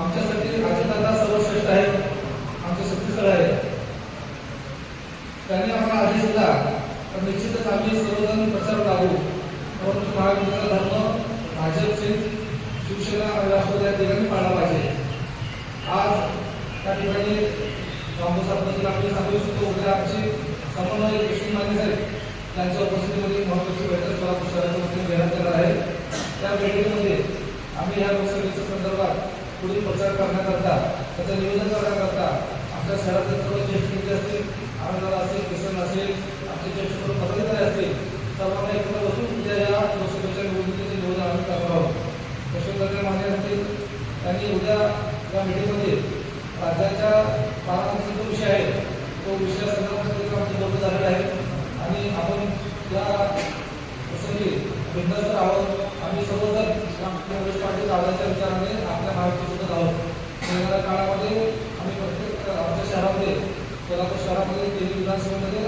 आमच्यासाठी अजितदादा सर्वश्रेष्ठ आहेत. आमचे शक्तीस्थळ आहेत. त्यांनी आम्हाला आदेश दिला. तर निश्चितच आम्ही सर्वजण प्रचार लागू. परंतु महायुतीचा धर्म भाजप सेन शिवसेना आणि राष्ट्रवादी या ठिकाणी पाळला पाहिजे. आज त्या ठिकाणी रामदास आपल्याला आपली सांगू इच्छितो उद्या आमची समन्वय कृष्ण माने साहेब त्यांच्या उपस्थितीमध्ये महत्वाची बैठक सोलापूर शहराच्या वतीने घेण्यात येणार आहे. त्या बैठकीमध्ये आम्ही या लोकसभेच्या संदर्भात पुढील प्रचार करण्याकरता त्याचं नियोजन करण्याकरता आमच्या शहरातील सर्व ज्येष्ठ नेते असतील आमदार असेल किसन असेल आमचे ज्येष्ठ सर्व पदाधिकारी असतील सर्वांना एकत्र बसून उद्या या लोकसभेच्या निवडणुकीचे नियोजन आम्ही करणार आहोत. यशवंतराव माने असतील त्यांनी उद्या या मीटिंगमध्ये राज्याच्या पारंपरिक जो विषय आहे तो विषय संदर्भात आमचे बोलणं झालेलं आहे. आणि आपण या प्रसंगी बिंदास्त आहोत. आम्ही सर्वजण काँग्रेस पार्टी दादाच्या विचाराने आपल्या महाराष्ट्र करत आहोत. येणाऱ्या काळामध्ये आम्ही प्रत्येक आमच्या शहरामध्ये कोल्हापूर शहरामध्ये केली विधानसभेमध्ये